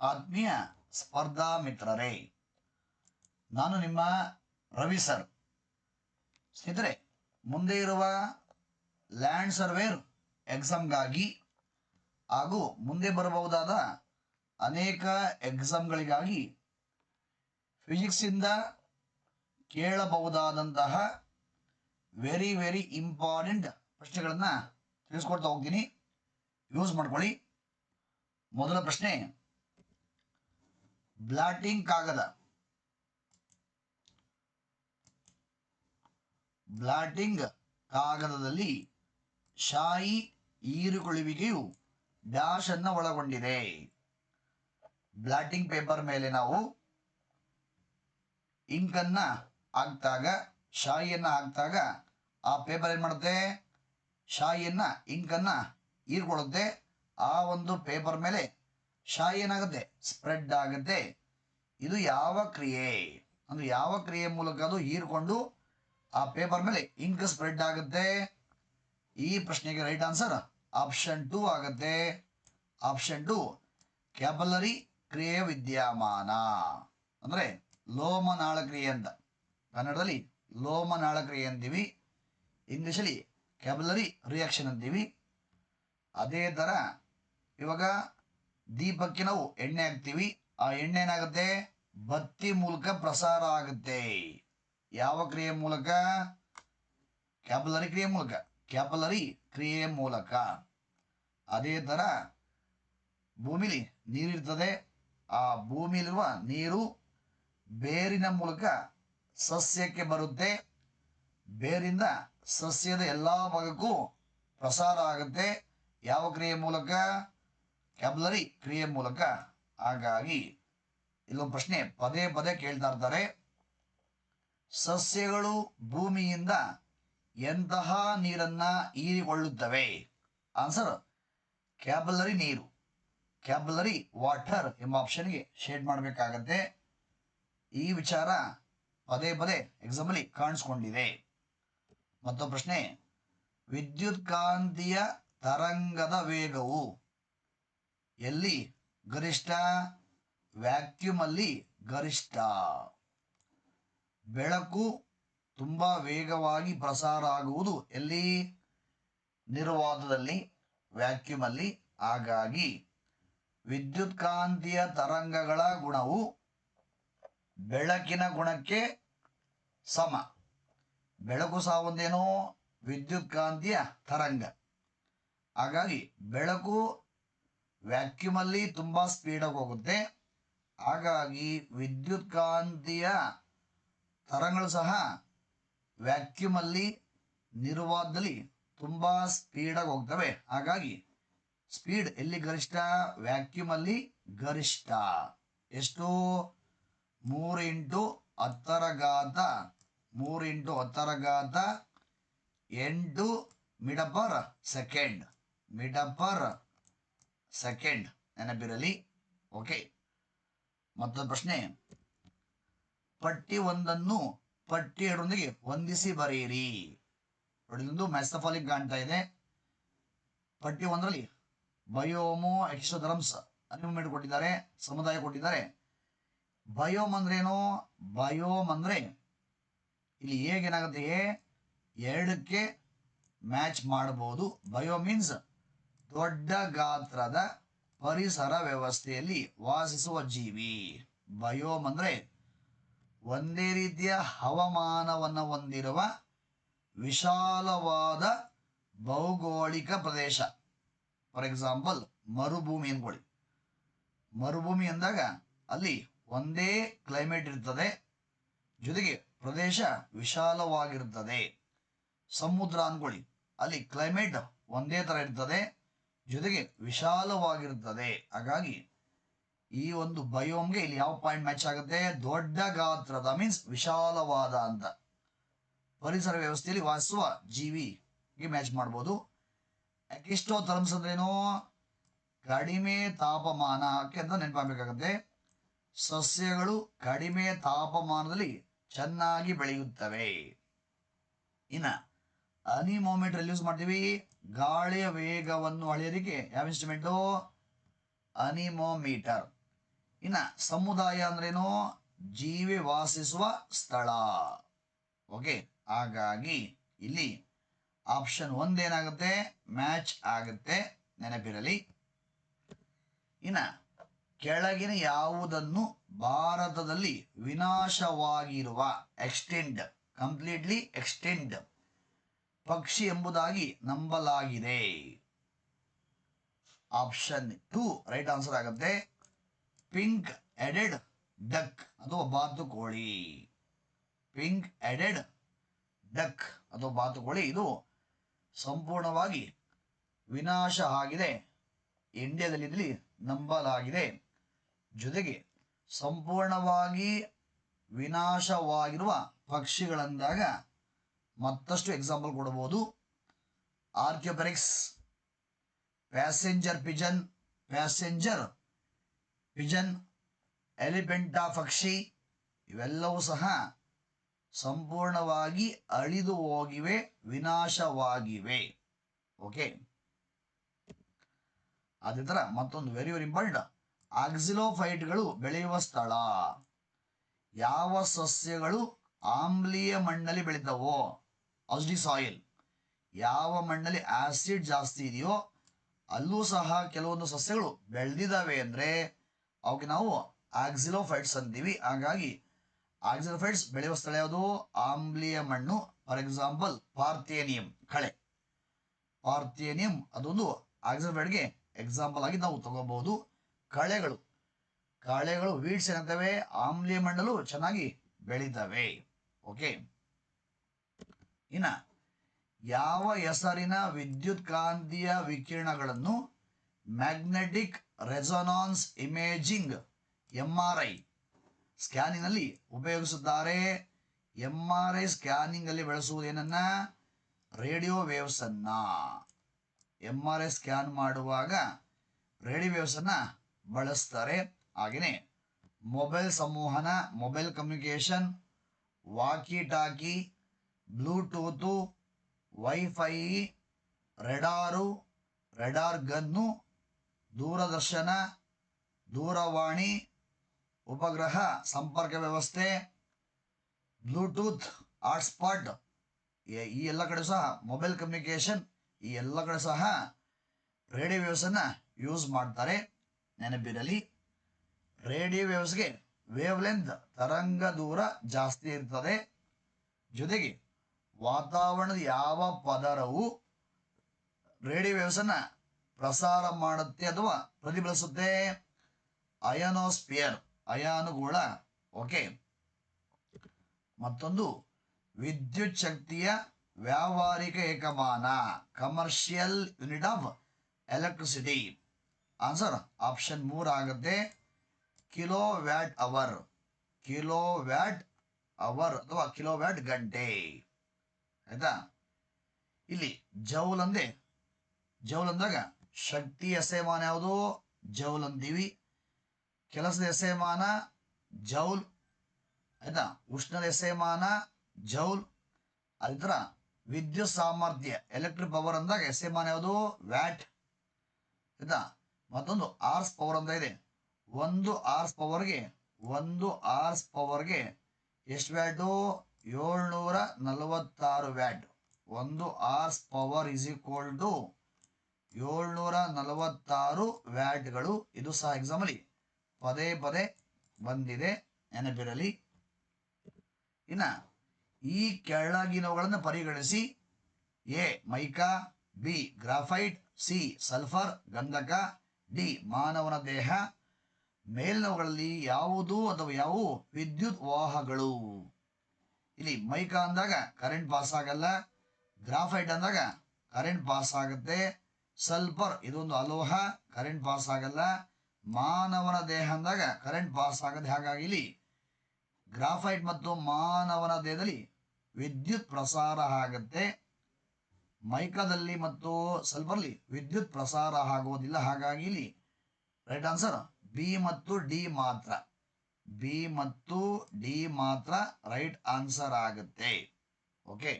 ಆತ್ಮೀಯ ಸ್ಪರ್ಧಾ ಮಿತ್ರರೇ, ನಾನು ನಿಮ್ಮ ರವಿ ಸರ್. ಸ್ನೇಹಿತರೆ, ಮುಂದೆ ಇರುವ ಲ್ಯಾಂಡ್ ಸರ್ವೇರ್ ಎಕ್ಸಾಮ್ಗಾಗಿ ಹಾಗೂ ಮುಂದೆ ಬರಬಹುದಾದ ಅನೇಕ ಎಕ್ಸಾಮ್ಗಳಿಗಾಗಿ ಫಿಸಿಕ್ಸಿಂದ ಕೇಳಬಹುದಾದಂತಹ ವೆರಿ ವೆರಿ ಇಂಪಾರ್ಟೆಂಟ್ ಪ್ರಶ್ನೆಗಳನ್ನು ತಿಳಿಸ್ಕೊಡ್ತಾ ಹೋಗ್ತೀನಿ. ಯೂಸ್ ಮಾಡ್ಕೊಳ್ಳಿ. ಮೊದಲ ಪ್ರಶ್ನೆ ಬ್ಲಾಟಿಂಗ್ ಕಾಗದ. ಬ್ಲಾಟಿಂಗ್ ಕಾಗದದಲ್ಲಿ ಶಾಯಿ ಈರುಕೊಳ್ಳುವಿಕೆಯು ಡ್ಯಾಶ್ ಅನ್ನು ಒಳಗೊಂಡಿದೆ. ಬ್ಲಾಟಿಂಗ್ ಪೇಪರ್ ಮೇಲೆ ನಾವು ಇಂಕನ್ನ ಹಾಕ್ದಾಗ ಶಾಯಿಯನ್ನ ಹಾಕ್ದಾಗ ಆ ಪೇಪರ್ ಏನು ಮಾಡುತ್ತೆ? ಶಾಯಿಯನ್ನ ಇಂಕನ್ನ ಹೀರ್ಕೊಳ್ಳುತ್ತೆ. ಆ ಒಂದು ಪೇಪರ್ ಮೇಲೆ ಶಾಯಿ ಏನಾಗುತ್ತೆ? ಸ್ಪ್ರೆಡ್ ಆಗುತ್ತೆ. ಇದು ಯಾವ ಕ್ರಿಯೆ? ಅಂದ್ರೆ ಯಾವ ಕ್ರಿಯೆ ಮೂಲಕ ಅದು ಹೀರ್ಕೊಂಡು ಆ ಪೇಪರ್ ಮೇಲೆ ಇಂಕ್ ಸ್ಪ್ರೆಡ್ ಆಗುತ್ತೆ? ಈ ಪ್ರಶ್ನೆಗೆ ರೈಟ್ ಆನ್ಸರ್ ಆಪ್ಷನ್ ಟು ಆಗುತ್ತೆ. ಆಪ್ಷನ್ ಟು ಕ್ಯಾಬಲರಿ ಕ್ರಿಯೆ ವಿದ್ಯಮಾನ. ಅಂದರೆ ಲೋಮನಾಳ ಕ್ರಿಯೆ ಅಂತ. ಕನ್ನಡದಲ್ಲಿ ಲೋಮನಾಳ ಕ್ರಿಯೆ ಅಂತೀವಿ. ಇಂಗ್ಲೀಷಲ್ಲಿ ಕ್ಯಾಬಲರಿ ರಿಯಾಕ್ಷನ್ ಅಂತೀವಿ. ಅದೇ ಥರ ಇವಾಗ ದೀಪಕ್ಕೆ ನಾವು ಎಣ್ಣೆ ಹಾಕ್ತೀವಿ. ಆ ಎಣ್ಣೆ ಏನಾಗುತ್ತೆ? ಬತ್ತಿ ಮೂಲಕ ಪ್ರಸಾರ ಆಗುತ್ತೆ. ಯಾವ ಕ್ರಿಯೆ ಮೂಲಕ? ಕ್ಯಾಪಲರಿ ಕ್ರಿಯೆ ಮೂಲಕ. ಕ್ಯಾಪಲರಿ ಕ್ರಿಯೆ ಮೂಲಕ. ಅದೇ ಥರ ಭೂಮಿಲಿ ನೀರಿರ್ತದೆ ಆ ಭೂಮಿಯಲ್ಲಿರುವ ನೀರು ಬೇರಿನ ಮೂಲಕ ಸಸ್ಯಕ್ಕೆ ಬರುತ್ತೆ. ಬೇರಿಂದ ಸಸ್ಯದ ಎಲ್ಲ ಭಾಗಕ್ಕೂ ಪ್ರಸಾರ ಆಗುತ್ತೆ. ಯಾವ ಕ್ರಿಯೆ ಮೂಲಕ? ಕ್ಯಾಬ್ಲರಿ ಕ್ರಿಯೆ ಮೂಲಕ ಹಾಗಾಗಿ ಇಲ್ಲೊಂದು ಪ್ರಶ್ನೆ ಪದೇ ಪದೇ ಕೇಳ್ತಾ ಇರ್ತಾರೆ. ಸಸ್ಯಗಳು ಭೂಮಿಯಿಂದ ಎಂತಹ ನೀರನ್ನ ಹೀರಿಕೊಳ್ಳುತ್ತವೆ? ಆನ್ಸರ್ ಕ್ಯಾಬಲರಿ ನೀರು. ಕ್ಯಾಬಲರಿ ವಾಟರ್ ಎಂಬ ಆಪ್ಷನ್ಗೆ ಶೇಡ್ ಮಾಡಬೇಕಾಗತ್ತೆ. ಈ ವಿಚಾರ ಪದೇ ಪದೇ ಎಕ್ಸಾಮಲ್ಲಿ ಕಾಣಿಸ್ಕೊಂಡಿದೆ. ಮತ್ತೊಂದು ಪ್ರಶ್ನೆ, ವಿದ್ಯುತ್ಕಾಂತೀಯ ತರಂಗದ ವೇಗವು ಎಲ್ಲಿ? ಗರಿಷ್ಠ ವ್ಯಾಕ್ಯೂಮ್ ಅಲ್ಲಿ ಗರಿಷ್ಠ. ಬೆಳಕು ತುಂಬ ವೇಗವಾಗಿ ಪ್ರಸಾರ ಆಗುವುದು ಎಲ್ಲಿ? ನಿರ್ವಾತದಲ್ಲಿ ವ್ಯಾಕ್ಯೂಮ್ ಅಲ್ಲಿ. ಹಾಗಾಗಿ ವಿದ್ಯುತ್ಕಾಂತೀಯ ತರಂಗಗಳ ಗುಣವು ಬೆಳಕಿನ ಗುಣಕ್ಕೆ ಸಮ. ಬೆಳಕು ಸಹ ಒಂದೇನೋ? ವಿದ್ಯುತ್ಕಾಂತೀಯ ತರಂಗ. ಹಾಗಾಗಿ ಬೆಳಕು ವ್ಯಾಕ್ಯೂಮ್ ಅಲ್ಲಿ ತುಂಬ ಸ್ಪೀಡಾಗಿ ಹೋಗುತ್ತೆ. ಹಾಗಾಗಿ ವಿದ್ಯುತ್ಕಾಂತೀಯ ತರಂಗಗಳು ಸಹ ವ್ಯಾಕ್ಯೂಮಲ್ಲಿ ಅಲ್ಲಿ ನಿರ್ವಾತದಲ್ಲಿ ತುಂಬ ಸ್ಪೀಡಾಗಿ ಹೋಗ್ತವೆ. ಹಾಗಾಗಿ ಸ್ಪೀಡ್ ಎಲ್ಲಿ ಗರಿಷ್ಠ? ವ್ಯಾಕ್ಯೂಮಲ್ಲಿ ಗರಿಷ್ಠ. ಎಷ್ಟು? ಮೂರು ಇಂಟು ಹತ್ತರ ಘಾತ, ಮೂರು ಇಂಟು ಹತ್ತರ ಘಾತ ಎಂಟು metre per second. Metre per second ನೆನಪಿರಲಿ. ಓಕೆ. ಮತ್ತೊಂದು ಪ್ರಶ್ನೆ. ಪಟ್ಟಿ ಒಂದನ್ನು ಪಟ್ಟಿ ಎರಡೊಂದಿಗೆ ಹೊಂದಿಸಿ ಬರೆಯಿರಿ. ಒಂದು ಇದೊಂದು ಮ್ಯಾಸ್ತಫಾಲಿಕ್ ಕಾಣ್ತಾ ಇದೆ ಪಟ್ಟಿ ಒಂದರಲ್ಲಿ ಬಯೋಮೋ ಎಕ್ಸೋಧರ್ಮ್ಸ್ ಅನ್ಯೂಮೆಂಟ್ ಕೊಟ್ಟಿದ್ದಾರೆ, ಸಮುದಾಯ ಕೊಟ್ಟಿದ್ದಾರೆ. ಬಯೋಮ್ ಅಂದ್ರೇನು? ಬಯೋಮ್ ಅಂದ್ರೆ ಇಲ್ಲಿ ಹೇಗೇನಾಗುತ್ತೆ? ಎರಡಕ್ಕೆ ಮ್ಯಾಚ್ ಮಾಡಬಹುದು ಬಯೋ ಮೀನ್ಸ್ ದೊಡ್ಡ ಗಾತ್ರದ ಪರಿಸರ ವ್ಯವಸ್ಥೆಯಲ್ಲಿ ವಾಸಿಸುವ ಜೀವಿ. ಬಯೋಮ್ ಅಂದ್ರೆ ಒಂದೇ ರೀತಿಯ ಹವಾಮಾನವನ್ನು ಹೊಂದಿರುವ ವಿಶಾಲವಾದ ಭೌಗೋಳಿಕ ಪ್ರದೇಶ. ಫಾರ್ ಎಕ್ಸಾಂಪಲ್ ಮರುಭೂಮಿ ಅನ್ಕೊಳ್ಳಿ. ಮರುಭೂಮಿ ಅಂದಾಗ ಅಲ್ಲಿ ಒಂದೇ ಕ್ಲೈಮೇಟ್ ಇರ್ತದೆ, ಜೊತೆಗೆ ಪ್ರದೇಶ ವಿಶಾಲವಾಗಿರುತ್ತದೆ ಸಮುದ್ರ ಅನ್ಕೊಳ್ಳಿ. ಅಲ್ಲಿ ಕ್ಲೈಮೇಟ್ ಒಂದೇ ಥರ ಇರ್ತದೆ ಜೊತೆಗೆ ವಿಶಾಲವಾಗಿರುತ್ತದೆ. ಹಾಗಾಗಿ ಈ ಒಂದು ಬಯೋಮ್ಗೆ ಇಲ್ಲಿ ಯಾವ ಪಾಯಿಂಟ್ ಮ್ಯಾಚ್ ಆಗುತ್ತೆ? ದೊಡ್ಡ ಗಾತ್ರದ ಮೀನ್ಸ್ ವಿಶಾಲವಾದ ಅಂತ. ಪರಿಸರ ವ್ಯವಸ್ಥೆಯಲ್ಲಿ ವಾಸಿಸುವ ಜೀವಿಗೆ ಮ್ಯಾಚ್ ಮಾಡ್ಬೋದು. ಯಾಕೆಷ್ಟೋ ಥರ್ಮ್ಸ್ ಅಂದ್ರೇನು ಕಡಿಮೆ ತಾಪಮಾನಕ್ಕೆ ಅಂತ ನೆನಪಾಗಬೇಕಾಗತ್ತೆ. ಸಸ್ಯಗಳು ಕಡಿಮೆ ತಾಪಮಾನದಲ್ಲಿ ಚೆನ್ನಾಗಿ ಬೆಳೆಯುತ್ತವೆ. ಇನ್ನ ಅನಿಮೋಮೀಟರ್ ಯೂಸ್ ಮಾಡ್ತೀವಿ? ಗಾಳಿಯ ವೇಗವನ್ನು ಅಳೆಯೋದಕ್ಕೆ ಯಾವ ಇನ್ಸ್ಟ್ರೂಮೆಂಟು ಅನಿಮೋಮೀಟರ್. ಇನ್ನ ಸಮುದಾಯ ಅಂದ್ರೇನು? ಜೀವಿ ವಾಸಿಸುವ ಸ್ಥಳ. ಓಕೆ, ಹಾಗಾಗಿ ಇಲ್ಲಿ ಆಪ್ಷನ್ ಒಂದೇನಾಗುತ್ತೆ ಮ್ಯಾಚ್ ಆಗುತ್ತೆ, ನೆನಪಿರಲಿ. ಇನ್ನ ಕೆಳಗಿನ ಯಾವುದನ್ನು ಭಾರತದಲ್ಲಿ ವಿನಾಶವಾಗಿರುವ ಎಕ್ಸ್ಟೆಂಡ್ ಕಂಪ್ಲೀಟ್ಲಿ ಎಕ್ಸ್ಟೆಂಡ್ ಪಕ್ಷಿ ಎಂಬುದಾಗಿ ನಂಬಲಾಗಿದೆ. ಆಪ್ಷನ್ ಟು ರೈಟ್ ಆನ್ಸರ್ ಆಗುತ್ತೆ. ಪಿಂಕ್ ಎಡೆಡ್ ಡಕ್ ಅದು ಬಾತುಕೋಳಿ ಪಿಂಕ್ ಎಡೆಡ್ ಡಕ್ ಅದು ಬಾತುಕೋಳಿ ಇದು ಸಂಪೂರ್ಣವಾಗಿ ವಿನಾಶ ಆಗಿದೆ. ಇಂಡಿಯಾದಲ್ಲಿ ನಂಬಲಾಗಿದೆ. ಜೊತೆಗೆ ಸಂಪೂರ್ಣವಾಗಿ ವಿನಾಶವಾಗಿರುವ ಪಕ್ಷಿಗಳಂದಾಗ ಮತ್ತಷ್ಟು ಎಕ್ಸಾಂಪಲ್ ಕೊಡಬಹುದು archaeopteryx passenger pigeon passenger pigeon Elephanta ಪಕ್ಷಿ ಇವೆಲ್ಲವೂ ಸಹ ಸಂಪೂರ್ಣವಾಗಿ ಅಳಿದು ಹೋಗಿವೆ, ವಿನಾಶವಾಗಿವೆ. ಓಕೆ ಅದೇ ಥರ ಮತ್ತೊಂದು ವೆರಿ ವೆರಿ ಇಂಪಾರ್ಟೆಂಟ್ ಆಕ್ಸಿಲೋಫೈಟ್ಗಳು ಬೆಳೆಯುವ ಸ್ಥಳ. ಯಾವ ಸಸ್ಯಗಳು ಆಮ್ಲೀಯ ಮಣ್ಣಲ್ಲಿ ಬೆಳಿತಾವೋ ಔಷಧಿ ಸಾಯಿಲ್. ಯಾವ ಮಣ್ಣಲ್ಲಿ ಆಸಿಡ್ ಜಾಸ್ತಿ ಇದೆಯೋ ಅಲ್ಲೂ ಸಹ ಕೆಲವೊಂದು ಸಸ್ಯಗಳು ಬೆಳೆದಿದ್ದಾವೆ ಅಂದರೆ ಅವಕ್ಕೆ ನಾವು ಆಕ್ಸಿಲೋಫೈಟ್ಸ್ ಅಂತೀವಿ. ಹಾಗಾಗಿ ಆಕ್ಸಿಲೋಫೈಟ್ಸ್ ಬೆಳೆಯುವ ಸ್ಥಳ ಯಾವುದು? ಆಮ್ಲಿಯ ಮಣ್ಣು, ಫಾರ್ ಎಕ್ಸಾಂಪಲ್, ಪಾರ್ಥೇನಿಯಂ ಕಳೆ. ಪಾರ್ಥೇನಿಯಂ ಅದೊಂದು ಆಕ್ಸಿಲೋಫೈಟ್ಗೆ ಎಕ್ಸಾಂಪಲ್ ಆಗಿ ನಾವು ತಗೋಬಹುದು. ಕಳೆಗಳು. ಕಳೆಗಳು, ವೀಡ್ಸ್ ಏನಂತವೆ? ಆಮ್ಲಿಯ ಮಣ್ಣಲ್ಲೂ ಚೆನ್ನಾಗಿ ಬೆಳೀತವೆ. ಓಕೆ. ಇನ್ನ ಯಾವ ಹೆಸರಿನ ವಿದ್ಯುತ್ ಕಾಂತೀಯ ವಿಕಿರಣಗಳನ್ನು magnetic resonance imaging M R I ಸ್ಕ್ಯಾನಿಂಗ್ನಲ್ಲಿ ಉಪಯೋಗಿಸುತ್ತಾರೆ. ಎಂ ಆರ್ ಐ ಸ್ಕ್ಯಾನಿಂಗಲ್ಲಿ ಬಳಸುವುದೇನನ್ನ? ರೇಡಿಯೋ ವೇವ್ಸ್ ಅನ್ನ ಎಂ ಆರ್ ಐ ಸ್ಕ್ಯಾನ್ ಮಾಡುವಾಗ ರೇಡಿಯೋ ವೇವ್ಸ್ ಅನ್ನ ಬಳಸ್ತಾರೆ. ಹಾಗೆಯೇ ಮೊಬೈಲ್ ಸಂವಹನ mobile communication, walkie talkie Bluetooth, wifi, radar, radar gun, ದೂರದರ್ಶನ, ದೂರವಾಣಿ, ಉಪಗ್ರಹ ಸಂಪರ್ಕ ವ್ಯವಸ್ಥೆ, ಬ್ಲೂಟೂತ್, ಹಾಟ್ಸ್ಪಾಟ್, ಈ ಎಲ್ಲ ಕಡೆ ಸಹ ಮೊಬೈಲ್ ಕಮ್ಯುನಿಕೇಷನ್, ಈ ಎಲ್ಲ ಕಡೆ ಸಹ ರೇಡಿಯೋ ವೇವ್ಸನ್ನು ಯೂಸ್ ಮಾಡ್ತಾರೆ. ನೆನಪಿರಲಿ, ರೇಡಿಯೋ ವೇವ್ಸ್ಗೆ ವೇವ್ ಲೆಂತ್ ತರಂಗ ದೂರ ಜಾಸ್ತಿ ಇರ್ತದೆ. ಜೊತೆಗೆ ವಾತಾವರಣದ ಯಾವ ಪದರವು ರೇಡಿಯೋ ವೇವ್ಸನ್ನು ಪ್ರಸಾರ ಮಾಡುತ್ತೆ ಅಥವಾ ಪ್ರತಿಫಲಿಸುತ್ತೆ? ಅಯನೋಸ್ಪಿಯರ್ ಅಯಾನುಗೋಳ, ಓಕೆ. ಮತ್ತೊಂದು, ವಿದ್ಯುತ್ ಶಕ್ತಿಯ ವ್ಯಾವಹಾರಿಕ ಏಕಮಾನ commercial unit of electricity answer option ಮೂರು ಆಗುತ್ತೆ. Kilowatt hour kilowatt hour ಅಥವಾ ಕಿಲೋ ವ್ಯಾಟ್ ಗಂಟೆ. ಆಯ್ತಾ? ಇಲ್ಲಿ ಜೌಲ್ ಅಂದೆ ಜೌಲ್ ಅಂದಾಗ ಶಕ್ತಿ ಎಸೆಮಾನ ಯಾವುದು? ಜೌಲ್ ಅಂದೀವಿ ಕೆಲಸದ ಎಸೆಮಾನ ಜೌಲ್, ಆಯ್ತಾ? ಉಷ್ಣದ ಎಸೆಮಾನ ಜೌಲ್. ಅದರ ವಿದ್ಯುತ್ ಸಾಮರ್ಥ್ಯ ಎಲೆಕ್ಟ್ರಿಕ್ ಪವರ್ ಅಂದಾಗ ಎಸೆಮಾನ ಯಾವುದು? ವ್ಯಾಟ್. ಆಯ್ತಾ? ಮತ್ತೊಂದು ಆರ್ಸ್ ಪವರ್ ಅಂತ ಇದೆ. ಒಂದು ಆರ್ಸ್ ಪವರ್ಗೆ ಒಂದು ಆರ್ಸ್ ಪವರ್ಗೆ ಎಷ್ಟು ವ್ಯಾಟು? ಏಳ್ನೂರ ನಲವತ್ತಾರು ವ್ಯಾಟ್. ಒಂದು hours power is equal to ಏಳ್ನೂರ ನಲವತ್ತಾರು ವ್ಯಾಟ್ಗಳು. ಇದು ಸಹ ಎಕ್ಸಾಮಲ್ಲಿ ಪದೇ ಪದೇ ಬಂದಿದೆ. ನೆನಪಿರಲಿ. ಇನ್ನ ಈ ಕೆಳಗಿನವುಗಳನ್ನು ಪರಿಗಣಿಸಿ. A, mica, B, graphite, C, sulphur, ಗಂಧಕ, ಡಿ, ಮಾನವನ ದೇಹ. ಮೇಲಿನವುಗಳಲ್ಲಿ ಯಾವುದು ಅಥವಾ ಯಾವುವು ವಿದ್ಯುತ್ ವಾಹಗಳು ಇಲ್ಲಿ ಮೈಕಾ ಅಂದಾಗ ಕರೆಂಟ್ ಪಾಸ್ ಆಗಲ್ಲ ಗ್ರಾಫೈಟ್ ಅಂದಾಗ ಕರೆಂಟ್ ಪಾಸ್ ಆಗುತ್ತೆ. ಸಲ್ಫರ್ ಇದೊಂದು ಅಲೋಹ ಕರೆಂಟ್ ಪಾಸ್ ಆಗಲ್ಲ. ಮಾನವನ ದೇಹ ಅಂದಾಗ ಕರೆಂಟ್ ಪಾಸ್ ಆಗದೆ ಹಾಗಾಗಿ ಇಲ್ಲಿ ಗ್ರಾಫೈಟ್ ಮತ್ತು ಮಾನವನ ದೇಹದಲ್ಲಿ ವಿದ್ಯುತ್ ಪ್ರಸಾರ ಆಗುತ್ತೆ. ಮೈಕಾದಲ್ಲಿ ಮತ್ತು ಸಲ್ಫರ್ಲಿ ವಿದ್ಯುತ್ ಪ್ರಸಾರ ಆಗೋದಿಲ್ಲ ಹಾಗಾಗಿ ಇಲ್ಲಿ ರೈಟ್ ಆನ್ಸರ್ ಬಿ ಮತ್ತು ಡಿ ಮಾತ್ರ. ಬಿ ಮತ್ತು ಡಿ ಮಾತ್ರ ರೈಟ್ ಆನ್ಸರ್ ಆಗುತ್ತೆ. ಓಕೆ?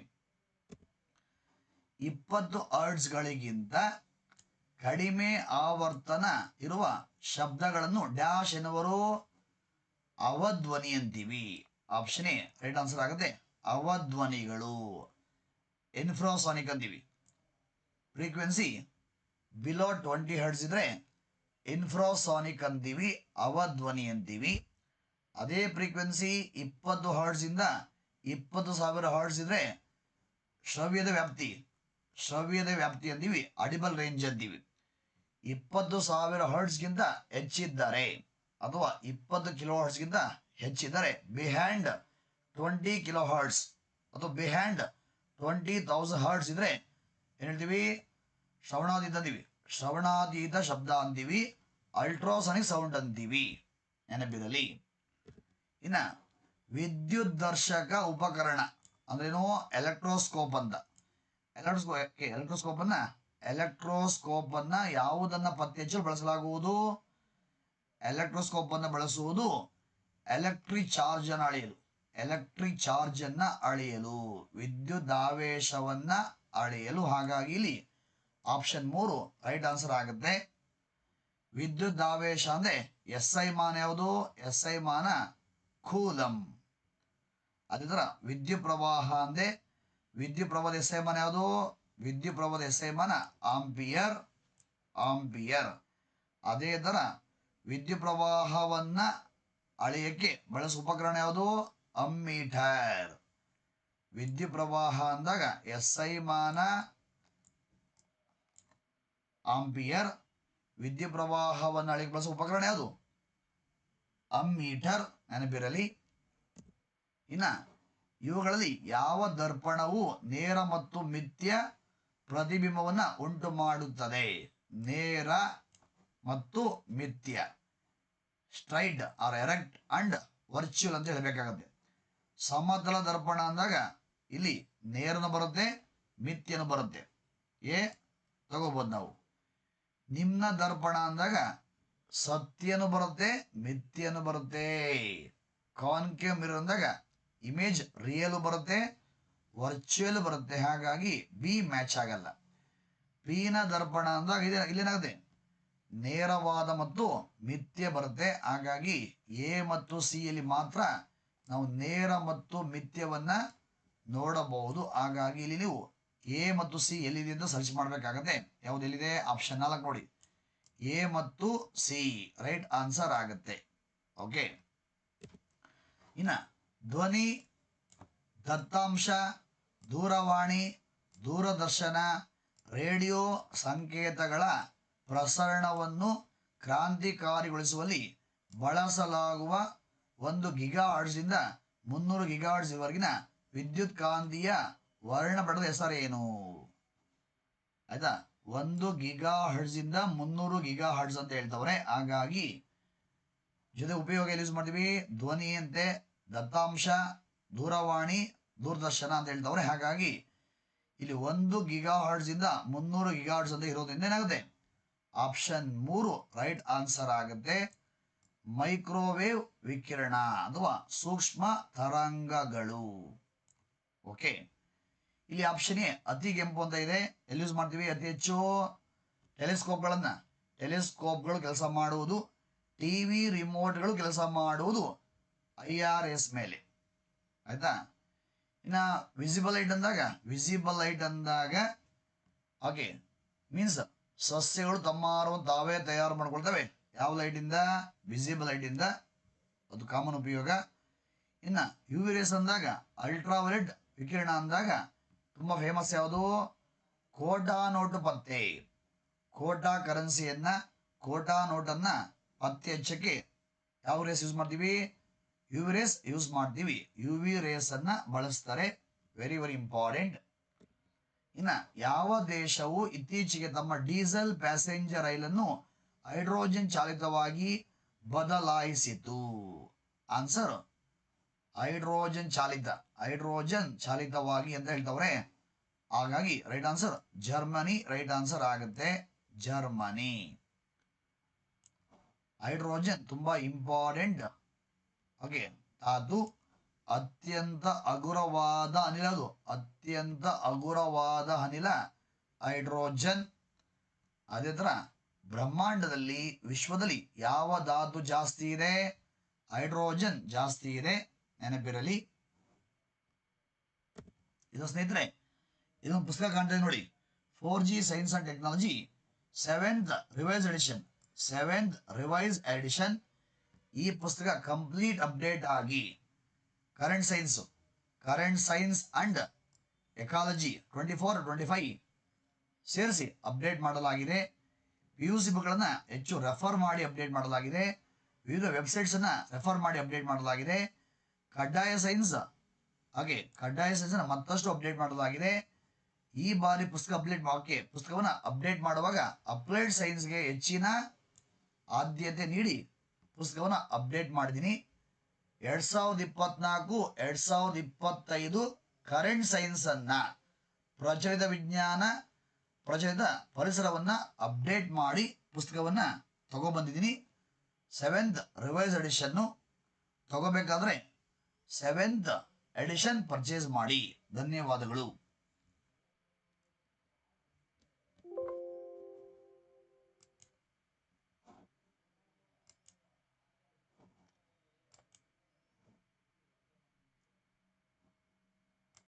ಇಪ್ಪತ್ತು ಅರ್ಡ್ಸ್ಗಳಿಗಿಂತ ಕಡಿಮೆ ಆವರ್ತನ ಇರುವ ಶಬ್ದಗಳನ್ನು ಡ್ಯಾಶ್ ಎನ್ನುವರು. ಅವಧ್ವನಿ ಅಂತೀವಿ ಆಪ್ಷನ್ ಎ, ರೈಟ್ ಆನ್ಸರ್ ಆಗುತ್ತೆ ಅವಧ್ವನಿಗಳು. ಇನ್ಫ್ರಾಸಾನಿಕ್ ಅಂತೀವಿ. ಫ್ರೀಕ್ವೆನ್ಸಿ ಬಿಲೋ ಟ್ವೆಂಟಿ ಹರ್ಡ್ಸ್ ಇದ್ರೆ ಇನ್ಫ್ರಾಸಾನಿಕ್ ಅಂತೀವಿ ಅವಧ್ವನಿ ಅಂತೀವಿ ಅದೇ ಫ್ರೀಕ್ವೆನ್ಸಿ ಇಪ್ಪತ್ತು ಹಾರ್ಡ್ಸಿಂದ ಇಪ್ಪತ್ತು ಸಾವಿರ ಹರ್ಡ್ಸ್ ಇದ್ರೆ ಶ್ರವ್ಯದ ವ್ಯಾಪ್ತಿ ಶ್ರವ್ಯದ ವ್ಯಾಪ್ತಿ ಅಂತೀವಿ ಅಡಿಬಲ್ ರೇಂಜ್ ಅಂತೀವಿ ಇಪ್ಪತ್ತು ಸಾವಿರ ಹರ್ಡ್ಸ್ಗಿಂತ ಹೆಚ್ಚಿದ್ದಾರೆ ಅಥವಾ ಇಪ್ಪತ್ತು ಕಿಲೋ ಹರ್ಡ್ಸ್ಗಿಂತ ಹೆಚ್ಚಿದ್ದಾರೆ. ಬಿಹ್ಯಾಂಡ್ ಟ್ವೆಂಟಿ ಕಿಲೋ ಹರ್ಡ್ಸ್ ಅಥವಾ ಬಿಹ್ಯಾಂಡ್ ಟ್ವೆಂಟಿ ತೌಸಂಡ್ ಹರ್ಡ್ಸ್ ಇದ್ರೆ ಏನು ಹೇಳ್ತೀವಿ? ಶ್ರವಣಾತೀತ ಅಂತೀವಿ ಶ್ರವಣಾತೀತ ಶಬ್ದ ಅಂತೀವಿ ಅಲ್ಟ್ರಾಸಾನಿಕ್ ಸೌಂಡ್ ಅಂತೀವಿ ನೆನಪಿರಲಿ. ಇನ್ನ ವಿದ್ಯುತ್ ದರ್ಶಕ ಉಪಕರಣ, ಅಂದ್ರೇನು? ಎಲೆಕ್ಟ್ರೋಸ್ಕೋಪ್ ಅಂತ. ಎಲೆಕ್ಟ್ರೋಸ್ಕೋ ಎಲೆಕ್ಟ್ರೋಸ್ಕೋಪ್ ಅನ್ನ? ಎಲೆಕ್ಟ್ರೋಸ್ಕೋಪ್ ಅನ್ನ ಯಾವುದನ್ನ ಪತ್ತೆ ಹಚ್ಚಲು ಬಳಸಲಾಗುವುದು? ಎಲೆಕ್ಟ್ರೋಸ್ಕೋಪ್ ಅನ್ನ ಬಳಸುವುದು ಎಲೆಕ್ಟ್ರಿಕ್ ಚಾರ್ಜ್ ಅನ್ನು ಅಳೆಯಲು. ಎಲೆಕ್ಟ್ರಿಕ್ ಚಾರ್ಜ್ ಅನ್ನ ಅಳೆಯಲು. ವಿದ್ಯುತ್ ಆವೇಶವನ್ನ ಅಳೆಯಲು. ಹಾಗಾಗಿ ಇಲ್ಲಿ ಆಪ್ಷನ್ ಮೂರು ರೈಟ್ ಆನ್ಸರ್ ಆಗುತ್ತೆ. ವಿದ್ಯುತ್ ಆವೇಶ ಅಂದ್ರೆ ಎಸ್ ಐ ಮಾನ ಯಾವುದು? ಎಸ್ ಐ ಮಾನ ಕೂಲಂ. ಅದೇ ಥರ ವಿದ್ಯುತ್ ಪ್ರವಾಹ ಅಂದೆ ವಿದ್ಯುತ್ ಪ್ರವಾಹದ ಎಸ್ ಐ ಮಾನ ಯಾವುದು ವಿದ್ಯುತ್ ಪ್ರವಾಹದ ಎಸ್ ಐ ಮಾನ? Ampere ampere. ಅದೇ ಥರ ವಿದ್ಯುತ್ ಪ್ರವಾಹವನ್ನ ಅಳೆಯಕ್ಕೆ ಬಳಸುವ ಉಪಕರಣ ಯಾವುದು? ಅಮ್ಮೀಟರ್. ವಿದ್ಯುತ್ ಪ್ರವಾಹ ಅಂದಾಗ ಎಸ್ ಐ ಮಾನ, ಆಂಪಿಯರ್. ವಿದ್ಯುತ್ ಪ್ರವಾಹವನ್ನು ಅಳೆಯಕ್ಕೆ ಬಳಸುವ ಉಪಕರಣ ಯಾವುದು? ಅಮ್ಮೀಟರ್. ನೆನಪಿರಲಿ? ಇನ್ನ ಇವುಗಳಲ್ಲಿ ಯಾವ ದರ್ಪಣವು ನೇರ ಮತ್ತು ಮಿಥ್ಯ ಪ್ರತಿಬಿಂಬವನ್ನು ಉಂಟು ಮಾಡುತ್ತದೆ ನೇರ ಮತ್ತು ಮಿಥ್ಯ. Straight or erect and virtual ಅಂತ ಹೇಳಬೇಕಾಗತ್ತೆ. ಸಮತಲ ದರ್ಪಣ ಅಂದಾಗ ಇಲ್ಲಿ ನೇರನು ಬರುತ್ತೆ, ಮಿಥ್ಯನು ಬರುತ್ತೆ. ಏ ತಗೋಬಹುದು ನಾವು. ನಿಮ್ನ ದರ್ಪಣ ಅಂದಾಗ ಸತ್ಯನು ಬರುತ್ತೆ, ಮಿಥ್ಯನು ಬರುತ್ತೆ. ಕಾನ್ಕೇವ್ ಮಿರರ್ ಅಂದಾಗ ಇಮೇಜ್ ರಿಯಲ್ ಬರುತ್ತೆ ವರ್ಚುವಲ್ ಬರುತ್ತೆ. ಹಾಗಾಗಿ ಬಿ ಮ್ಯಾಚ್ ಆಗಲ್ಲ. ಪೀನ ದರ್ಪಣ ಅಂದಾಗ ಇಲ್ಲೇನಾಗುತ್ತೆ? ನೇರವಾದ ಮತ್ತು ಮಿಥ್ಯ ಬರುತ್ತೆ. ಹಾಗಾಗಿ ಎ ಮತ್ತು ಸಿ ಯಲ್ಲಿ ಮಾತ್ರ ನಾವು ನೇರ ಮತ್ತು ಮಿಥ್ಯವನ್ನ ನೋಡಬಹುದು. ಹಾಗಾಗಿ ಇಲ್ಲಿ ನೀವು ಎ ಮತ್ತು ಸಿ ಎಲ್ಲಿದೆ ಅಂತ ಸರ್ಚ್ ಮಾಡಬೇಕಾಗತ್ತೆ. ಎಲ್ಲಿದೆ? ಆಪ್ಷನ್ ನಾಲ್ಕು ನೋಡಿ. ಎ ಮತ್ತು ಸಿ ರೈಟ್ ಆನ್ಸರ್ ಆಗುತ್ತೆ. ಓಕೆ ಇನ್ನ ಧ್ವನಿ, ದತ್ತಾಂಶ, ದೂರವಾಣಿ, ದೂರದರ್ಶನ, ರೇಡಿಯೋ ಸಂಕೇತಗಳ ಪ್ರಸರಣವನ್ನು ಕ್ರಾಂತಿಕಾರಿಗೊಳಿಸುವಲ್ಲಿ ಬಳಸಲಾಗುವ ಒಂದು ಗಿಗಾಡ್ಸಿಂದ ಮುನ್ನೂರು ಗಿಗಾಹರ್ಟ್ಸ್ವರೆಗಿನ ವಿದ್ಯುತ್ ಕಾಂತೀಯ ವರ್ಣಪಟದ ಹೆಸರೇನು? ಆಯ್ತಾ? ಒಂದು ಗಿಗಾ ಇಂದ ಮುನ್ನೂರು ಗಿಗಾ ಹರ್ಡ್ಸ್ ಅಂತ ಹೇಳ್ತವ್ರೆ. ಹಾಗಾಗಿ ಜೊತೆ ಉಪಯೋಗ ಎಲ್ಲಿ ಯೂಸ್ ಮಾಡ್ತೀವಿ? ಧ್ವನಿಯಂತೆ, ದತ್ತಾಂಶ, ದೂರವಾಣಿ, ದೂರದರ್ಶನ ಅಂತ ಹೇಳ್ತವ್ರೆ. ಹಾಗಾಗಿ ಇಲ್ಲಿ ಒಂದು ಗಿಗಾ ಇಂದ ಮುನ್ನೂರು ಗಿಗಾ ಹರ್ಡ್ಸ್ ಅಂತ ಇರೋದ್ರಿಂದ ಏನಾಗುತ್ತೆ? ಆಪ್ಷನ್ ಮೂರು, ರೈಟ್ ಆನ್ಸರ್ ಆಗುತ್ತೆ. ಮೈಕ್ರೋವೇವ್ ವಿಕಿರಣ ಅಥವಾ ಸೂಕ್ಷ್ಮ ತರಂಗಗಳು. ಓಕೆ. ಇಲ್ಲಿ ಆಪ್ಷನ್ ಎ, ಅತಿ ಕೆಂಪು ಅಂತ ಇದೆ. ಎಲ್ಲಿ ಯೂಸ್ ಮಾಡ್ತೀವಿ? ಅತಿ ಹೆಚ್ಚು ಟೆಲಿಸ್ಕೋಪ್ಗಳನ್ನ ಟೆಲಿಸ್ಕೋಪ್ಗಳು ಕೆಲಸ ಮಾಡುವುದು ಟಿವಿ ರಿಮೋಟ್ಗಳು ಕೆಲಸ ಮಾಡುವುದು ಐ ಆರ್ ಎಸ್ ಮೇಲೆ. ಆಯ್ತಾ? ಇನ್ನ ವಿಸಿಬಲ್ ಲೈಟ್ ಅಂದಾಗ ವಿಸಿಬಲ್ ಲೈಟ್ ಅಂದಾಗ ಓಕೆ ಮೀನ್ಸ್ ಸಸ್ಯಗಳು ತಮ್ಮ ತಾವೇ ತಯಾರು ಮಾಡ್ಕೊಳ್ತವೆ. ಯಾವ ಲೈಟಿಂದ ವಿಸಿಬಲ್ ಲೈಟಿಂದ ಅದು ಕಾಮನ್ ಉಪಯೋಗ. ಇನ್ನು ಯು ರೇಸ್ ಅಂದಾಗ ಅಲ್ಟ್ರಾವಲೆಟ್ ವಿಕಿರಣ ಅಂದಾಗ ತುಂಬ ಫೇಮಸ್ ಯಾವುದು? ಕೋಟಾ ನೋಟು ಪತ್ತೆ. ಕೋಟಾ ಕರೆನ್ಸಿಯನ್ನ ಕೋಟಾ ನೋಟನ್ನ ಪತ್ತೆ ಹಚ್ಚಕ್ಕೆ ಯಾವ ರೇಸ್ ಯೂಸ್ ಮಾಡ್ತೀವಿ? ಯು ರೇಸ್ ಯೂಸ್ ಮಾಡ್ತೀವಿ. ಯು ವಿ ರೇಸ್ ಅನ್ನ ಬಳಸ್ತಾರೆ. ವೆರಿ ವೆರಿ ಇಂಪಾರ್ಟೆಂಟ್ ಇನ್ನ ಯಾವ ದೇಶವು ಇತ್ತೀಚೆಗೆ ತಮ್ಮ ಡೀಸೆಲ್ ಪ್ಯಾಸೆಂಜರ್ ರೈಲನ್ನು ಹೈಡ್ರೋಜನ್ ಚಾಲಿತವಾಗಿ ಬದಲಾಯಿಸಿತು ಆನ್ಸರ್ ಹೈಡ್ರೋಜನ್ ಚಾಲಿತ, ಹೈಡ್ರೋಜನ್ ಚಾಲಿತವಾಗಿ ಅಂತ ಹೇಳ್ತವ್ರೆ? ಹಾಗಾಗಿ right answer Germany right answer ಆಗುತ್ತೆ. ಜರ್ಮನಿ ಹೈಡ್ರೋಜನ್ ತುಂಬಾ ಇಂಪಾರ್ಟೆಂಟ್ ಓಕೆ ಅದು ಅತ್ಯಂತ ಹಗುರವಾದ ಅನಿಲ ಅದು. ಅತ್ಯಂತ ಹಗುರವಾದ ಅನಿಲ ಹೈಡ್ರೋಜನ್. ಅದೇ ಥರ ಬ್ರಹ್ಮಾಂಡದಲ್ಲಿ, ವಿಶ್ವದಲ್ಲಿ ಯಾವ ಧಾತು ಜಾಸ್ತಿ ಇದೆ? ಹೈಡ್ರೋಜನ್ ಜಾಸ್ತಿ ಇದೆ. ನೆನಪಿರಲಿ ಇದು ಸ್ನೇಹಿತರೆ ಇದೊಂದು ಪುಸ್ತಕ ಕಾಣ್ತಾ ನೋಡಿ. Four G science and technology seventh revise edition seventh revise edition ಈ ಪುಸ್ತಕ ಕಂಪ್ಲೀಟ್ ಅಪ್ಡೇಟ್ ಆಗಿ current science current science and ecology twenty four twenty five ಸೇರಿಸಿ ಅಪ್ಡೇಟ್ ಮಾಡಲಾಗಿದೆ. ಪಿ ಯು ಸಿ ಬುಕ್ಗಳನ್ನು ಹೆಚ್ಚು ರೆಫರ್ ಮಾಡಿ ಅಪ್ಡೇಟ್ ಮಾಡಲಾಗಿದೆ. ವಿವಿಧ ವೆಬ್ಸೈಟ್ಸನ್ನು ರೆಫರ್ ಮಾಡಿ ಅಪ್ಡೇಟ್ ಮಾಡಲಾಗಿದೆ. ಕಡ್ಡಾಯ ಸೈನ್ಸ್. ಹಾಗೆ ಕಡ್ಡಾಯ ಸೈನ್ಸ್ನ ಮತ್ತಷ್ಟು ಅಪ್ಡೇಟ್ ಮಾಡೋದಾಗಿದೆ. ಈ ಬಾರಿ ಪುಸ್ತಕ ಅಪ್ಡೇಟ್ ಮಾಡೋಕ್ಕೆ ಪುಸ್ತಕವನ್ನು ಅಪ್ಡೇಟ್ ಮಾಡುವಾಗ ಅಪ್ಲೈಡ್ ಸೈನ್ಸ್ಗೆ ಹೆಚ್ಚಿನ ಆದ್ಯತೆ ನೀಡಿ ಪುಸ್ತಕವನ್ನು ಅಪ್ಡೇಟ್ ಮಾಡಿದ್ದೀನಿ. ಎರಡ್ ಸಾವಿರದ ಇಪ್ಪತ್ನಾಲ್ಕು, ಎರಡ್ ಸಾವಿರದ ಇಪ್ಪತ್ತೈದು ಕರೆಂಟ್ ಸೈನ್ಸನ್ನ ಪ್ರಚಲಿತ ವಿಜ್ಞಾನ, ಪ್ರಚಲಿತ ಪರಿಸರವನ್ನ ಅಪ್ಡೇಟ್ ಮಾಡಿ ಪುಸ್ತಕವನ್ನ ತಗೊಬಂದಿದ್ದೀನಿ. ಸೆವೆಂತ್ ರಿವೈಸ್ ಎಡಿಷನ್ನು ತಗೋಬೇಕಾದ್ರೆ ಸೆವೆಂತ್ ಎಡಿಷನ್ ಪರ್ಚೇಸ್ ಮಾಡಿ. ಧನ್ಯವಾದಗಳು.